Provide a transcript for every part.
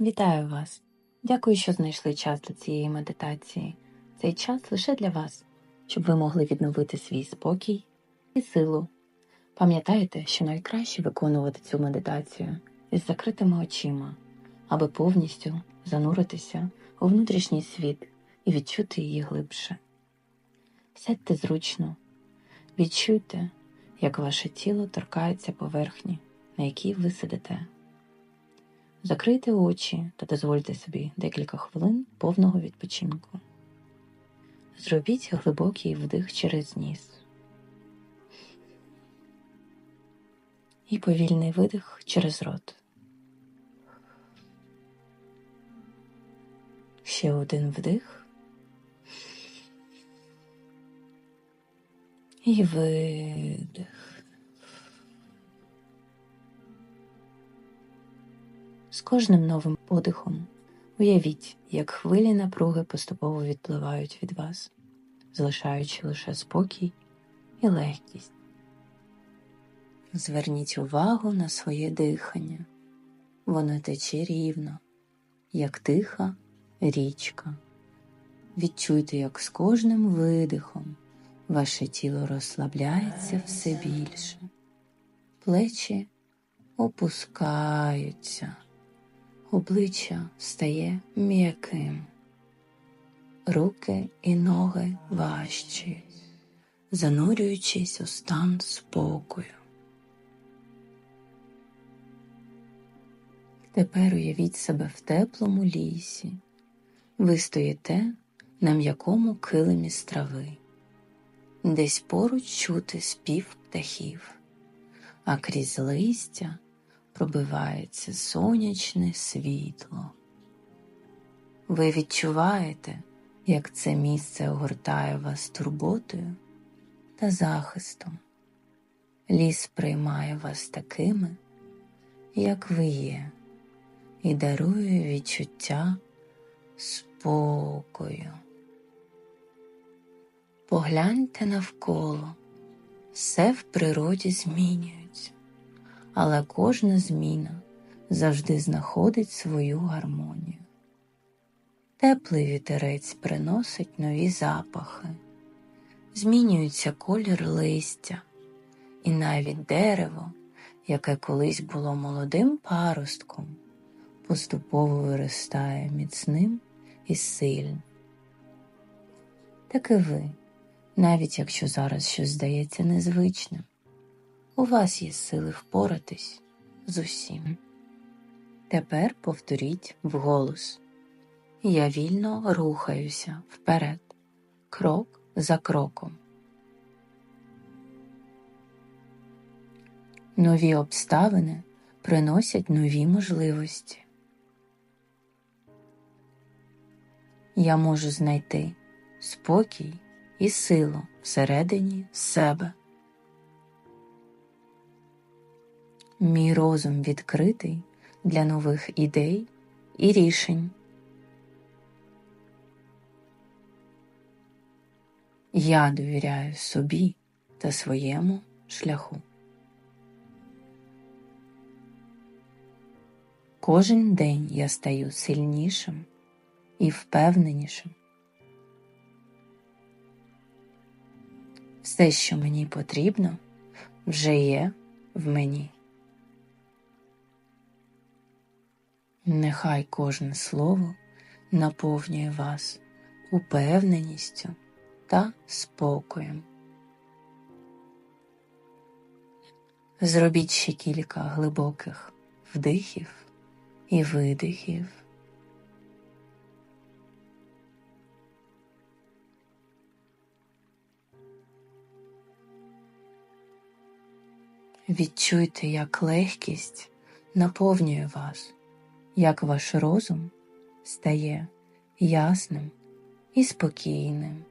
Вітаю вас! Дякую, що знайшли час для цієї медитації. Цей час лише для вас, щоб ви могли відновити свій спокій і силу. Пам'ятайте, що найкраще виконувати цю медитацію із закритими очима, аби повністю зануритися у внутрішній світ і відчути її глибше. Сядьте зручно, відчуйте, як ваше тіло торкається поверхні, на якій ви сидите. Закрийте очі та дозвольте собі декілька хвилин повного відпочинку. Зробіть глибокий вдих через ніс і повільний видих через рот. Ще один вдих і видих. З кожним новим подихом уявіть, як хвилі напруги поступово відпливають від вас, залишаючи лише спокій і легкість. Зверніть увагу на своє дихання. Воно тече рівно, як тиха річка. Відчуйте, як з кожним видихом ваше тіло розслабляється все більше, плечі опускаються обличчя стає м'яким, руки і ноги важчі, занурюючись у стан спокою. Тепер уявіть себе в теплому лісі, ви стоїте на м'якому килимі з трави, десь поруч чути спів птахів, а крізь листя пробивається сонячне світло. Ви відчуваєте, як це місце огортає вас турботою та захистом. Ліс приймає вас такими, як ви є, і дарує відчуття спокою. Погляньте навколо, все в природі змінюється але кожна зміна завжди знаходить свою гармонію. Теплий вітерець приносить нові запахи, змінюється колір листя, і навіть дерево, яке колись було молодим паростком, поступово виростає міцним і сильним. Так і ви, навіть якщо зараз щось здається незвичним, у вас є сили впоратись з усім. Тепер повторіть вголос. Я вільно рухаюся вперед, крок за кроком. Нові обставини приносять нові можливості. Я можу знайти спокій і силу всередині себе. Мій розум відкритий для нових ідей і рішень. Я довіряю собі та своєму шляху. Кожен день я стаю сильнішим і впевненішим. Все, що мені потрібно, вже є в мені. Нехай кожне слово наповнює вас упевненістю та спокоєм. Зробіть ще кілька глибоких вдихів і видихів. Відчуйте, як легкість наповнює вас як ваш розум стає ясним і спокійним.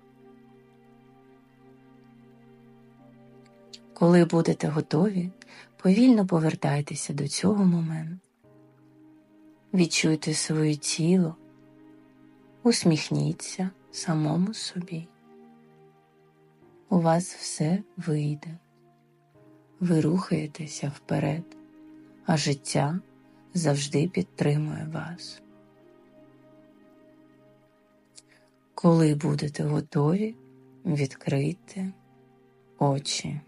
Коли будете готові, повільно повертайтеся до цього моменту. Відчуйте своє тіло, усміхніться самому собі. У вас все вийде. Ви рухаєтеся вперед, а життя завжди підтримує вас. Коли будете готові, відкрийте очі.